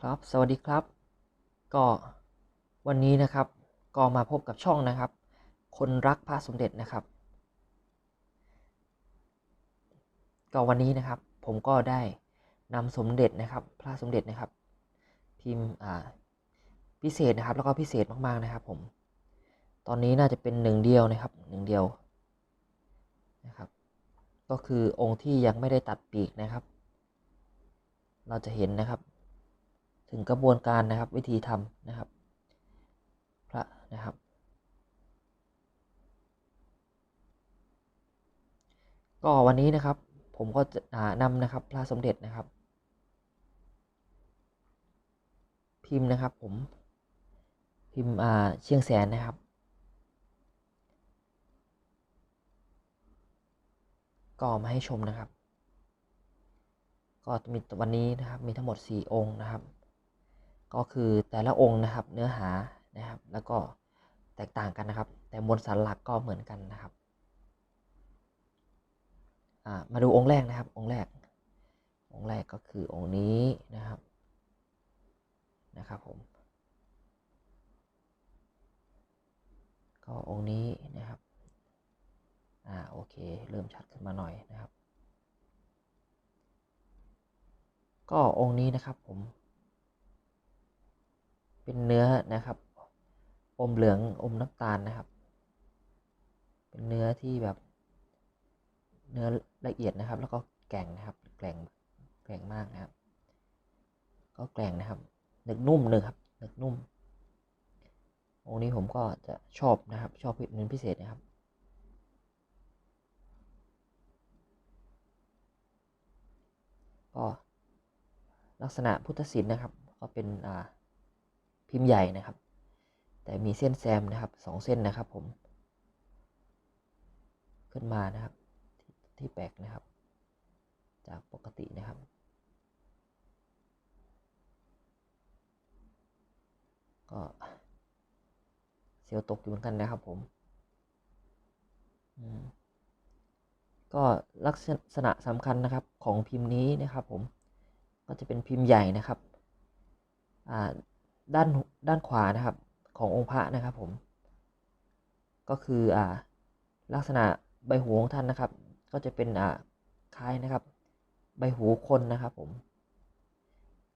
ครับสวัสดีครับ ก็วันนี้นะครับก็มาพบกับช่องนะครับ คนรักพระสมเด็จนะครับ ก็วันนี้นะครับผมก็ได้นำสมเด็จนะครับ พระสมเด็จนะครับ พิมพ์อ่าพิเศษนะครับแล้วก็พิเศษมากๆนะครับ ผม ตอนนี้น่าจะเป็นหนึ่งเดียวนะครับหนึ่งเดียวนะครับ ก็คือองค์ที่ยังไม่ได้ตัดปีกนะครับ เราจะเห็นนะครับ ถึงกระบวนการนะครับวิธีทำนะครับ พระนะครับ ก็วันนี้นะครับผมก็จะนำนะครับ พระสมเด็จนะครับ พิมพ์นะครับผมพิมพ์อ่าเชียงแสนนะครับก็มาให้ชมนะครับ ก็มีวันนี้นะครับมีทั้งหมด 4 องค์นะครับ ก็คือแต่ละองค์นะครับเนื้อหานะครับ แล้วก็แตกต่างกันนะครับ แต่มวลสารหลักก็เหมือนกันนะครับมาดูองค์แรกนะครับ องค์แรก องค์แรกก็คือองค์นี้นะครับนะครับผมก็องค์นี้นะครับอ่าโอเค เริ่มชัดขึ้นมาหน่อยนะครับ ก็องค์นี้นะครับผม เป็นเนื้อนะครับ อมเหลืองอมน้ำตาลนะครับ เป็นเนื้อที่แบบ เนื้อละเอียดนะครับ แล้วก็แกร่งนะครับ แกร่งแกร่งมากนะครับ ก็แกร่งนะครับหนึกนุ่มเลยครับหนึกนุ่มองค์นี้ผมก็จะชอบนะครับ ชอบเป็นพิเศษนะครับก็ลักษณะพุทธศิลป์นะครับ ก็เป็นอ่า พิมพ์ใหญ่นะครับ แต่มีเส้นแซมนะครับสองเส้นนะครับผม ขึ้นมานะครับ ที่ที่แปลกนะครับ จากปกตินะครับก็เสียวตกอยู่เหมือนกันนะครับผมอืมก็ลักษณะสำคัญนะครับของพิมพ์นี้นะครับผมก็จะเป็นพิมพ์ใหญ่นะครับอ่า ด้านด้านขวานะครับขององค์พระนะครับผม ก็คืออ่าลักษณะใบหูของท่านนะครับ ก็จะเป็นอ่าคล้ายนะครับ ใบหูคนนะครับผม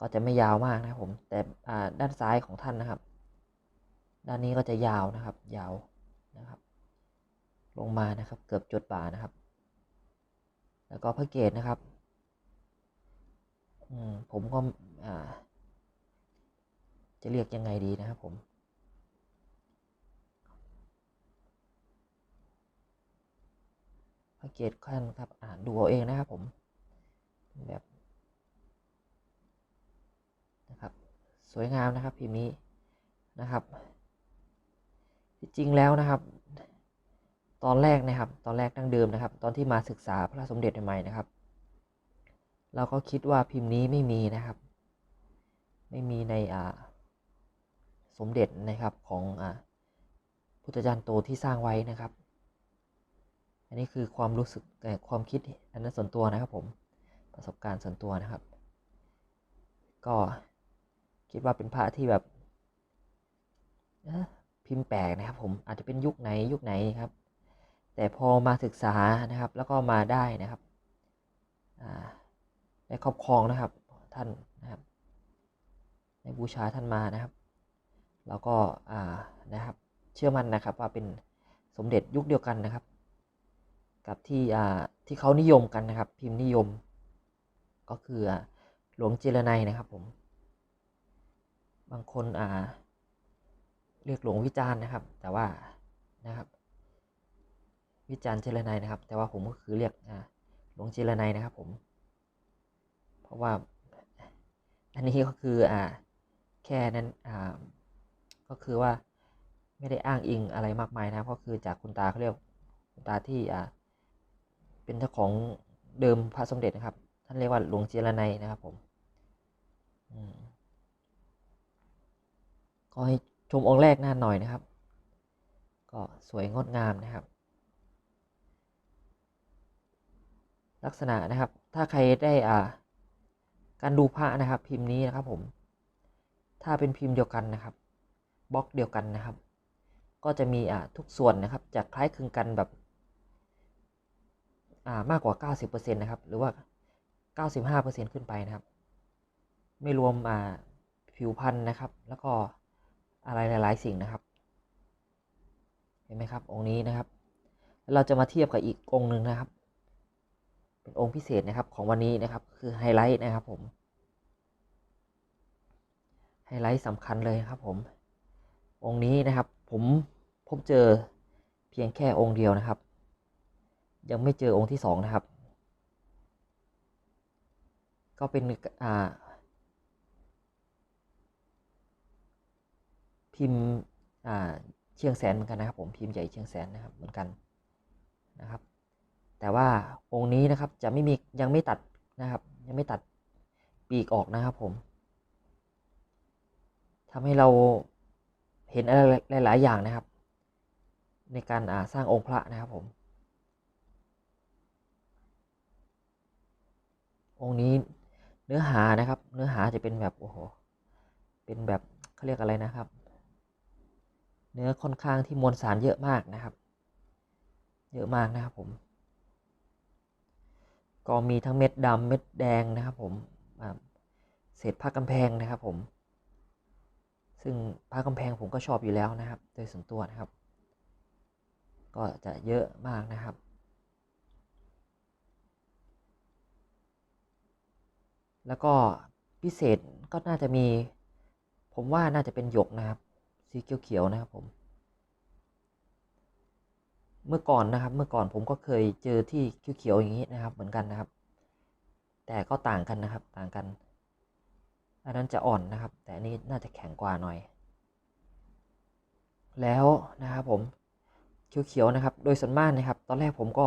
ก็จะไม่ยาวมากนะครับผม แต่อ่าด้านซ้ายของท่านนะครับ ด้านนี้ก็จะยาวนะครับ ยาวนะครับ ลงมานะครับ เกือบจดบ่านะครับ แล้วก็พระเกตนะครับ อืมผมก็อ่า จะเรียกยังไงดีนะครับผมพระเกตขั้นครับอ่านดูเอาเองนะครับผมแบบนะครับ สวยงามนะครับพิมพ์นี้นะครับที่จริงแล้วนะครับ ตอนแรกนะครับ ตอนแรกดั้งเดิมนะครับ ตอนที่มาศึกษาพระสมเด็จใหม่นะครับ เราก็คิดว่าพิมพ์นี้ไม่มีนะครับ ไม่มีในอ่า สมเด็จนะครับของอ่าพุทธจารย์โตที่สร้างไว้นะครับ อันนี้คือความรู้สึกความคิดอันนั้นส่วนตัวนะครับผมประสบการณ์ส่วนตัวนะครับ ก็คิดว่าเป็นพระที่แบบพิมพ์แปลกนะครับผมอาจจะเป็นยุคไหนยุคไหนครับ แต่พอมาศึกษานะครับ แล้วก็มาได้นะครับได้ครอบครองนะครับท่านนะครับได้บูชาท่านมานะครับ แล้วก็นะครับเชื่อมั่นนะครับว่าเป็นสมเด็จยุคเดียวกันนะครับ กับที่ที่เขานิยมกันนะครับ พิมพ์นิยม ก็คือหลวงเจรไนยนะครับผม บางคนอ่าเรียกหลวงวิจารณ์นะครับ แต่ว่านะครับ วิจารณ์เจรไนยนะครับ แต่ว่าผมก็คือเรียกหลวงเจรไนยนะครับผม เพราะว่าอันนี้ก็คืออ่าแค่นั้นอ่า ก็คือว่าไม่ได้อ้างอิงอะไรมากมายนะครับก็คือจากคุณตาเขาเรียกคุณตาที่อ่าเป็นเจ้าของเดิมพระสมเด็จนะครับ ท่านเรียกว่าหลวงเจรไนยนะครับผมอืมก็ให้ชมองค์แรกหน้าหน่อยนะครับ ก็สวยงดงามนะครับ ลักษณะนะครับ ถ้าใครได้อ่า การดูพระนะครับ พิมพ์นี้นะครับผม ถ้าเป็นพิมพ์เดียวกันนะครับ บล็อกเดียวกันนะครับ ก็จะมีอ่าทุกส่วนนะครับจะคล้ายคลึงกันแบบอ่ามากกว่า 90%นะครับ หรือว่า 95%ขึ้นไปนะครับ ไม่รวมอ่าผิวพันธุ์นะครับ แล้วก็อะไรหลาย ๆ สิ่งนะครับ เห็นไหมครับ องค์นี้นะครับ เราจะมาเทียบกับอีกองค์หนึ่งนะครับ เป็นองค์พิเศษนะครับของวันนี้นะครับ คือไฮไลท์นะครับผมไฮไลท์สำคัญเลยครับผม องค์นี้นะครับ ผมพบเจอเพียงแค่องค์เดียวนะครับ ยังไม่เจอองค์ที่สองนะครับ ก็เป็นอ่าพิมพ์อ่าเชียงแสนเหมือนกันนะครับ ผมพิมพ์ใหญ่เชียงแสนนะครับเหมือนกันนะครับ แต่ว่าองค์นี้นะครับจะไม่มียังไม่ตัดนะครับ ยังไม่ตัดปีกออกนะครับผมทำให้เรา เห็นอะไรหลาย ๆ อย่างนะครับ ในการาสร้างองค์พระนะครับผมองค์นี้เนื้อหานะครับ เนื้อหาจะเป็นแบบโอ้โหเป็นแบบเขาเรียกอะไรนะครับ เนื้อค่อนข้างที่มวลสารเยอะมากนะครับ เยอะมากนะครับผม ก็มีทั้งเม็ดดำเม็ดแดงนะครับผมเศษผ้ากำแพงนะครับผม ซึ่งผ้ากำแพงผมก็ชอบอยู่แล้วนะครับ โดยส่วนตัวนะครับ ก็จะเยอะมากนะครับ แล้วก็พิเศษก็น่าจะมี ผมว่าน่าจะเป็นหยกนะครับ สีเขียวๆนะครับผม เมื่อก่อนนะครับ เมื่อก่อนผมก็เคยเจอที่เขียวๆอย่างนี้นะครับ เหมือนกันนะครับ แต่ก็ต่างกันนะครับ ต่างกัน อันนั้นจะอ่อนนะครับ แต่อันนี้น่าจะแข็งกว่าหน่อย แล้วนะครับผมเขียวๆนะครับ โดยส่วนมากนะครับ ตอนแรกผมก็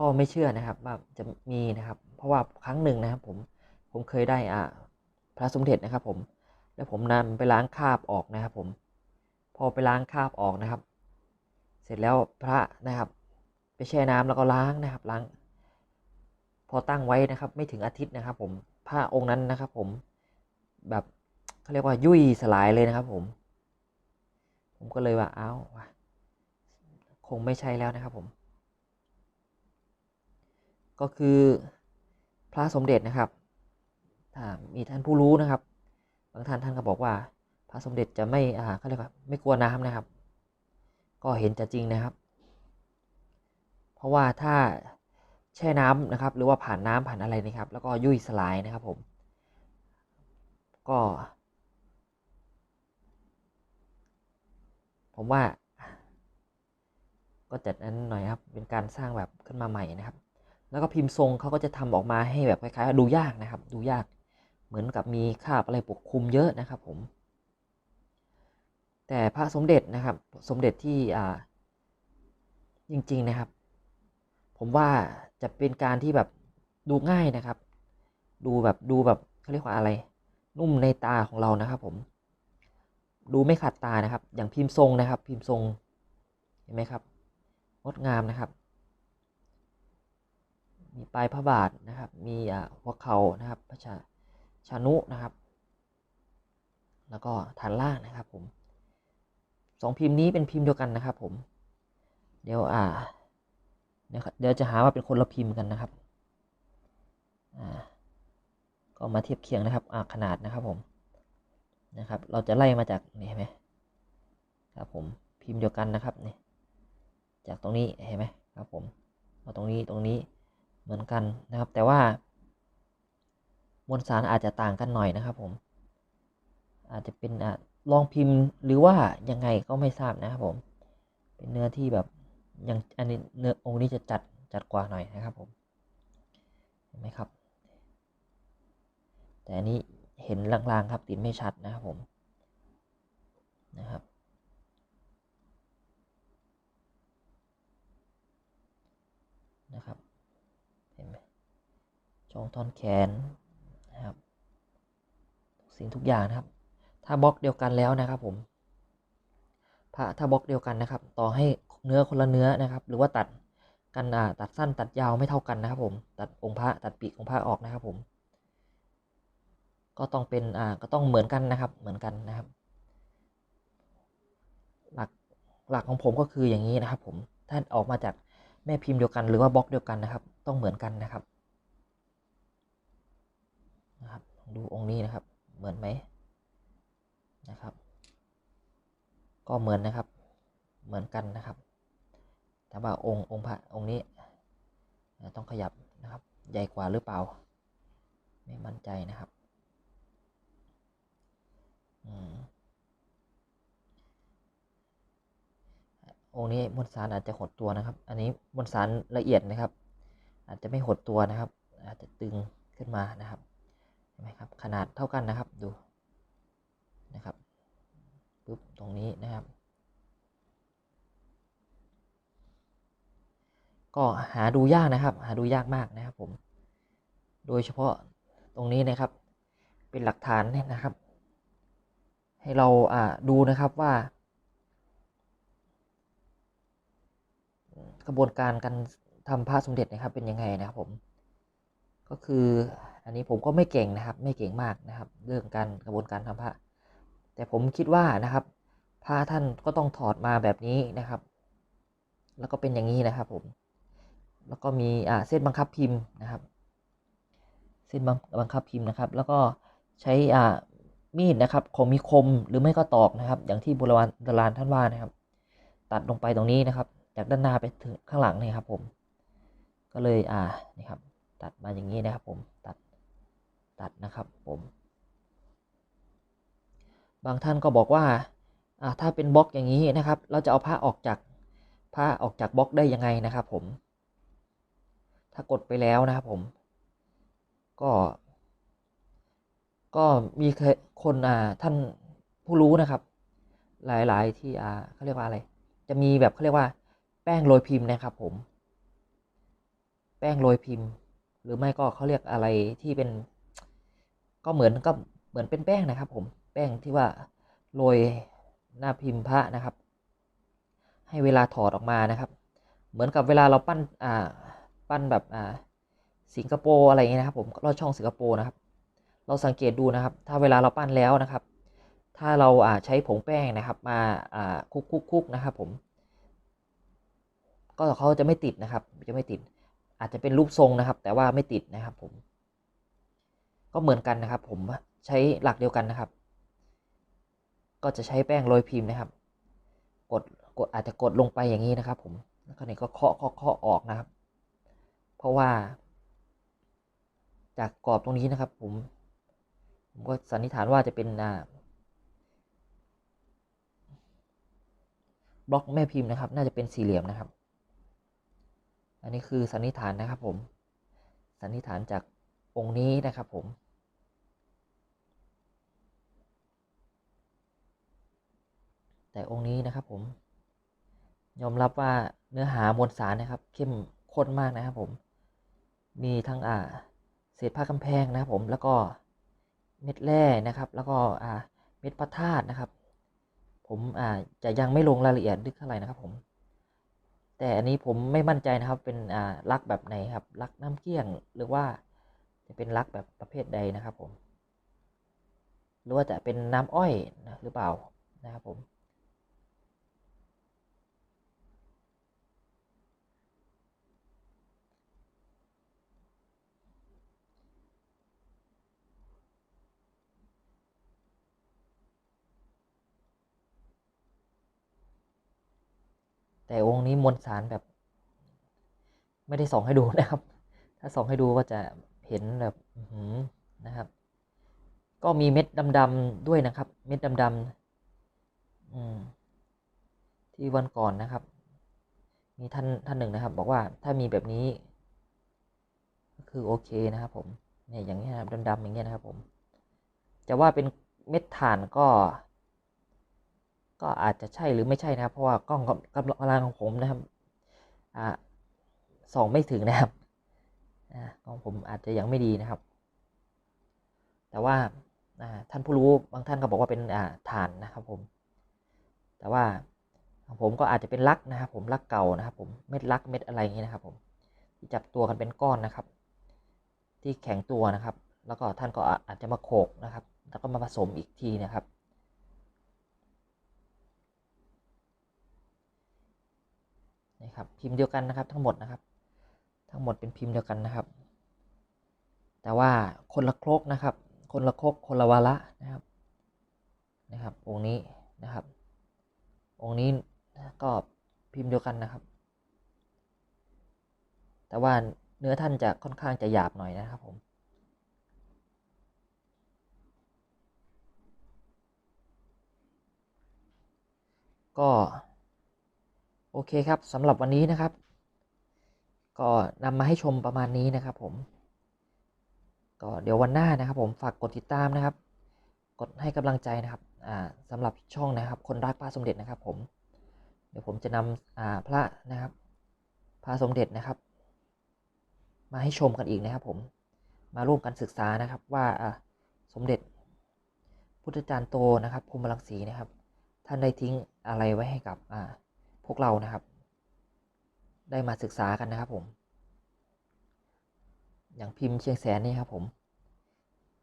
ก็ไม่เชื่อนะครับว่าจะมีนะครับ เพราะว่าครั้งหนึ่งนะครับ ผมผมเคยได้อ่าพระสมเด็จนะครับ ผม แล้วผมนำไปล้างคราบออกนะครับ ผม พอไปล้างคราบออกนะครับ เสร็จแล้วพระนะครับ ไปแช่น้ำแล้วก็ล้างนะครับล้าง พอตั้งไว้นะครับ ไม่ถึงอาทิตย์นะครับ ผม พระองค์นั้นนะครับ ผมแบบเขาเรียกว่ายุ่ยสลายเลยนะครับ ผม ผมก็เลยว่าอ้าวคงไม่ใช่แล้วนะครับ ผม ก็คือพระสมเด็จนะครับถ้ามีท่านผู้รู้นะครับ บางท่านท่านก็บอกว่า พระสมเด็จจะไม่อ่าเขาเรียกว่าไม่กลัวน้ำนะครับ ก็เห็นจะจริงนะครับ เพราะว่าถ้า แช่น้ำนะครับ หรือว่าผ่านน้ำผ่านอะไรนะครับ แล้วก็ยุ่ยสลายนะครับผม ก็ ผมว่า ก็จัดนั้นหน่อยครับ เป็นการสร้างแบบขึ้นมาใหม่นะครับ แล้วก็พิมพ์ทรงเขาก็จะทำออกมาให้แบบคล้ายๆดูยากนะครับ ดูยาก เหมือนกับมีคาบอะไรปกคลุมเยอะนะครับ ผม แต่พระสมเด็จนะครับ สมเด็จที่อ่าจริง ๆ นะครับ ผมว่าจะเป็นการที่แบบดูง่ายนะครับ ดูแบบดูแบบเขาเรียกว่าอะไร นุ่มในตาของเรานะครับ ผม ดูไม่ขัดตานะครับ อย่างพิมพ์ทรงนะครับ พิมพ์ทรงเห็นไหมครับงดงามนะครับ มีปลายพระบาทนะครับ มีหัวเข่านะครับ พระชาชานุนะครับ แล้วก็ฐานล่างนะครับ ผมสองพิมพ์นี้เป็นพิมพ์เดียวกันนะครับ ผม เดี๋ยวอ่า เดี๋ยวจะหาว่าเป็นคนละพิมพ์กันนะครับก็มาเทียบเคียงนะครับขนาดนะครับผมนะครับ เราจะไล่มาจากนี่เห็นไหมครับผมพิมพ์เดียวกันนะครับนี่จากตรงนี้เห็นไหมครับผมมาตรงนี้ตรงนี้เหมือนกันนะครับ แต่ว่ามวลสารอาจจะต่างกันหน่อยนะครับผม อาจจะเป็นอลองพิมพ์หรือว่ายังไงก็ไม่ทราบนะครับผม เป็นเนื้อที่แบบ อยังอันนี้เนื้อองค์นี้จะจัดจัดกว่าหน่อยนะครับผมเห็นไหมครับ แต่อันนี้เห็นลางๆครับติดไม่ชัดนะครับผมนะครับนะครับเห็นไหมช่องท่อนแขนนะครับสิ่งทุกอย่างนะครับ ถ้าบล็อกเดียวกันแล้วนะครับผมพระถ้าบล็อกเดียวกันนะครับ ต่อให้ เนื้อคนละเนื้อนะครับ หรือว่าตัดกันตัดสั้นตัดยาวไม่เท่ากันนะครับผม ตัดองค์พระตัดปีกองค์พระออกนะครับผม ก็ต้องเป็นอ่าก็ต้องเหมือนกันนะครับ เหมือนกันนะครับ หลักหลักของผมก็คืออย่างนี้นะครับ ผมถ้าออกมาจากแม่พิมพ์เดียวกัน หรือว่าบล็อกเดียวกันนะครับ ต้องเหมือนกันนะครับนะครับ ดูองค์นี้นะครับ เหมือนไหมนะครับ ก็เหมือนนะครับ เหมือนกันนะครับ แต่ว่าองค์องค์พระองค์นี้ต้องขยับนะครับ ใหญ่กว่าหรือเปล่า ไม่มั่นใจนะครับอืมองค์นี้มวลสารอาจจะหดตัวนะครับ อันนี้มวลสารละเอียดนะครับ อาจจะไม่หดตัวนะครับ อาจจะตึงขึ้นมานะครับเห็นไหมครับ ขนาดเท่ากันนะครับดูนะครับปุ๊บตรงนี้นะครับ ก็หาดูยากนะครับ หาดูยากมากนะครับผม โดยเฉพาะตรงนี้นะครับ เป็นหลักฐานเนี่ยนะครับ ให้เราอ่าดูนะครับว่ากระบวนการการทำพระสมเด็จนะครับเป็นยังไงนะครับผม ก็คืออันนี้ผมก็ไม่เก่งนะครับ ไม่เก่งมากนะครับ เรื่องการกระบวนการทำพระ แต่ผมคิดว่านะครับพระท่านก็ต้องถอดมาแบบนี้นะครับ แล้วก็เป็นอย่างนี้นะครับผม แล้วก็มีเส้นบังคับพิมพ์นะครับ เส้นบังคับพิมพ์นะครับ แล้วก็ใช้มีดนะครับคมมีคมหรือไม่ก็ตอกนะครับ อย่างที่โบราณโบราณท่านว่านะครับ ตัดลงไปตรงนี้นะครับ จากด้านหน้าไปถึงข้างหลังนี่ครับ ผม ก็เลยอ่านี่ครับ ตัดมาอย่างนี้นะครับ ผมตัดตัดนะครับผม บางท่านก็บอกว่าอ่าถ้าเป็นบล็อกอย่างนี้นะครับ เราจะเอาผ้าออกจากผ้าออกจากบล็อกได้ยังไงนะครับ ผม ถ้ากดไปแล้วนะครับผม ก็ ก็มีคนอ่าท่านผู้รู้นะครับ หลาย ๆ ที่อ่าเขาเรียกว่าอะไร จะมีแบบเขาเรียกว่า แป้งโรยพิมพ์นะครับ ผม แป้งโรยพิมพ์ หรือไม่ก็เขาเรียกอะไรที่เป็น ก็เหมือนก็เหมือนเป็นแป้งนะครับ ผม แป้งที่ว่าโรยหน้าพิมพ์พระนะครับ ให้เวลาถอดออกมานะครับ เหมือนกับเวลาเราปั้นอ่า ปั้นแบบอ่าสิงคโปร์อะไรอย่างเงี้ยนะครับผมลอดช่องสิงคโปร์นะครับ เราสังเกตดูนะครับ ถ้าเวลาเราปั้นแล้วนะครับ ถ้าเราอ่าใช้ผงแป้งนะครับมาอ่าคุกคุกคุกนะครับผม ก็เขาจะไม่ติดนะครับ จะไม่ติด อาจจะเป็นรูปทรงนะครับ แต่ว่าไม่ติดนะครับผม ก็เหมือนกันนะครับ ผมใช้หลักเดียวกันนะครับ ก็จะใช้แป้งโรยพิมพ์นะครับ กดกดอาจจะกดลงไปอย่างนี้นะครับ ผมแล้วก็นี่ก็เคาะเคาะเคาะออกนะครับ เพราะว่า จากกรอบตรงนี้นะครับ ผม ผมก็สันนิษฐานว่าจะเป็นอ่าบล็อกแม่พิมพ์นะครับ น่าจะเป็นสี่เหลี่ยมนะครับ อันนี้คือสันนิษฐานนะครับ ผม สันนิษฐานจากองค์นี้นะครับผมแต่องค์นี้นะครับผม ยอมรับว่าเนื้อหามวลสารนะครับ เข้มข้นมากนะครับผม มีทั้งอ่าเศษผ้ากำแพงนะครับผมแล้วก็เม็ดแร่นะครับ แล้วก็อ่าเม็ดพระธาตุนะครับ ผมอ่าจะยังไม่ลงรายละเอียดลึกเท่าไหร่นะครับผม แต่อันนี้ผมไม่มั่นใจนะครับเป็นอ่าลักแบบไหนครับลักน้ำเกลี้ยงหรือว่าจะเป็นลักแบบประเภทใดนะครับผม หรือว่าจะเป็นน้ำอ้อยนะหรือเปล่านะครับผม แต่องค์นี้มวลสารแบบ ไม่ได้ส่องให้ดูนะครับ ถ้าส่องให้ดูก็จะเห็นแบบนะครับ ก็มีเม็ดดำๆด้วยนะครับ เม็ดดำๆที่วันก่อนนะครับ มีท่านท่านหนึ่งนะครับ บอกว่าถ้ามีแบบนี้ ก็คือโอเคนะครับ ผมเนี่ยอย่างนี้ครับดำๆอย่างเงี้ยนะครับ ผม จะว่าเป็นเม็ดถ่านก็ ก็อาจจะใช่หรือไม่ใช่นะครับ เพราะว่ากล้องกำลังของผมนะครับอ่าส่องไม่ถึงนะครับกล้องผมอาจจะยังไม่ดีนะครับ แต่ว่าท่านผู้รู้บางท่านก็บอกว่าเป็นฐานนะครับผม แต่ว่าผมก็อาจจะเป็นลักนะครับ ผมลักเก่านะครับ ผมเม็ดลักเม็ดอะไรอย่างนี้นะครับ ผมที่จับตัวกันเป็นก้อนนะครับ ที่แข็งตัวนะครับ แล้วก็ท่านก็อาจจะมาโขกนะครับ แล้วก็มาผสมอีกทีนะครับ นี่ ครับพิมพ์เดียวกันนะครับ ทั้งหมดนะครับ ทั้งหมดเป็นพิมพ์เดียวกันนะครับ แต่ว่าคนละครกนะครับ คนละครกคนละวาระนะครับนะครับ องค์นี้นะครับ องค์นี้ก็พิมพ์เดียวกันนะครับ แต่ว่าเนื้อท่านจะค่อนข้างจะหยาบหน่อยนะครับผมก็ โอเคครับสำหรับวันนี้นะครับ ก็นำมาให้ชมประมาณนี้นะครับผม ก็เดี๋ยววันหน้านะครับผมฝากกดติดตามนะครับ กดให้กำลังใจนะครับสำหรับช่องนะครับ คนรักพระสมเด็จนะครับ ผม เดี๋ยวผมจะนำพระนะครับพระสมเด็จนะครับ มาให้ชมกันอีกนะครับ ผม มาร่วมกันศึกษานะครับว่าอ่าสมเด็จพุทธจารย์โตนะครับภูมิลังสีนะครับ ท่านได้ทิ้งอะไรไว้ให้กับอ่า พวกเรานะครับ ได้มาศึกษากันนะครับผม อย่างพิมพ์เชียงแสนนี่ครับผม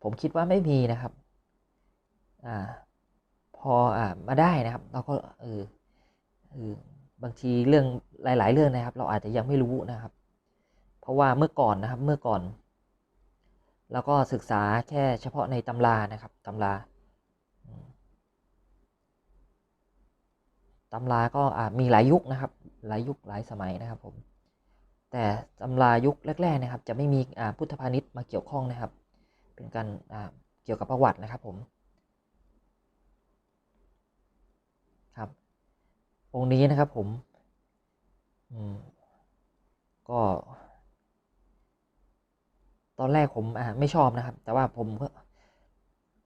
ผมคิดว่าไม่มีนะครับอ่าพออ่ามาได้นะครับ เราก็เออเออบางทีเรื่องหลาย ๆ เรื่องนะครับ เราอาจจะยังไม่รู้นะครับ เพราะว่าเมื่อก่อนนะครับเมื่อก่อนเราก็ศึกษาแค่เฉพาะในตำรานะครับตำราอืม ตำราก็มีหลายยุคนะครับ หลายยุคหลายสมัยนะครับผมแต่ตำรายุคแรกๆนะครับ จะไม่มีพุทธพาณิชย์มาเกี่ยวข้องนะครับ เป็นการเกี่ยวกับประวัตินะครับผมครับองค์นี้นะครับผมก็ตอนแรกผมอ่าไม่ชอบนะครับ แต่ว่าผมก็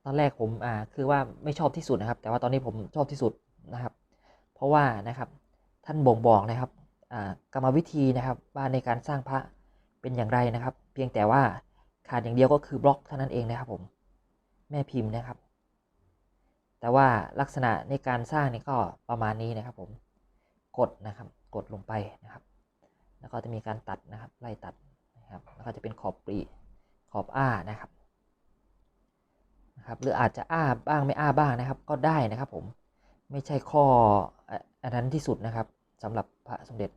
ตอนแรกผมอ่าคือว่าไม่ชอบที่สุดนะครับ แต่ว่าตอนนี้ผมชอบที่สุดนะครับ เพราะว่านะครับท่านบ่งบอกนะครับกรรมวิธีนะครับว่าในการสร้างพระเป็นอย่างไรนะครับ เพียงแต่ว่าขาดอย่างเดียวก็คือบล็อกเท่านั้นเองนะครับผมแม่พิมพ์นะครับ แต่ว่าลักษณะในการสร้างนี่ก็ประมาณนี้นะครับ ผมกดนะครับกดลงไปนะครับ แล้วก็จะมีการตัดนะครับ ไล่ตัดนะครับ แล้วก็จะเป็นขอบปรีขอบอ้านะครับนะครับ หรืออาจจะอ้าบ้างไม่อ้าบ้างนะครับ ก็ได้นะครับผม ไม่ใช่ข้ออันนั้นที่สุดนะครับสำหรับพระสมเด็จ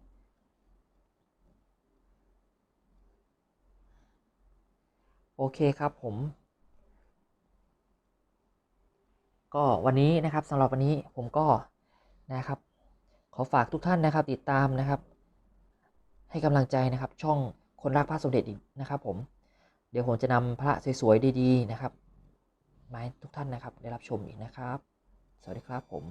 โอเคครับผม ก็วันนี้นะครับสำหรับวันนี้ผมก็นะครับ ขอฝากทุกท่านนะครับติดตามนะครับ ให้กำลังใจนะครับช่องคนรักพระสมเด็จอีกนะครับผมเดี๋ยวผมจะนำพระสวยๆดีๆนะครับมาให้ทุกท่านนะครับได้รับชมอีกนะครับ สวัสดีครับผม